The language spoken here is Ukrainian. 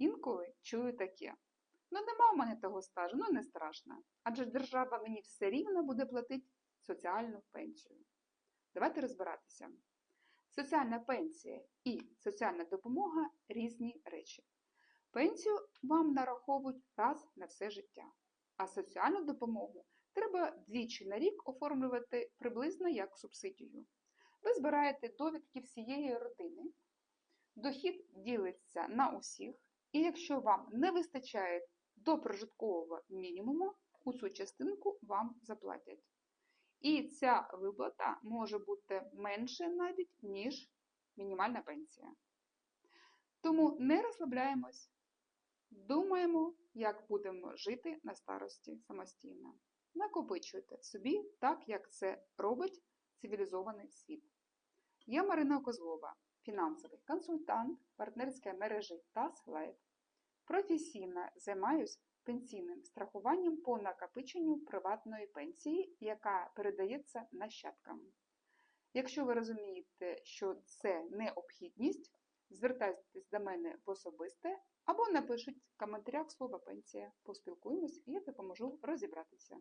Інколи чую таке. Ну, нема в мене того стажу, ну не страшно. Адже держава мені все рівно буде платити соціальну пенсію. Давайте розбиратися. Соціальна пенсія і соціальна допомога різні речі. Пенсію вам нараховують раз на все життя, а соціальну допомогу треба двічі на рік оформлювати приблизно як субсидію. Ви збираєте довідки всієї родини, дохід ділиться на усіх, і якщо вам не вистачає до прожиткового мінімуму, у цю частинку вам заплатять. І ця виплата може бути менше навіть, ніж мінімальна пенсія. Тому не розслабляємось, думаємо, як будемо жити на старості самостійно. Накопичуйте собі так, як це робить цивілізований світ. Я Марина Козлова, фінансовий консультант партнерської мережі TAS Life. Професійно займаюсь пенсійним страхуванням по накопиченню приватної пенсії, яка передається нащадкам. Якщо ви розумієте, що це необхідність, звертайтесь до мене в особисте або напишіть в коментарях слово пенсія. Поспілкуємось і я допоможу розібратися.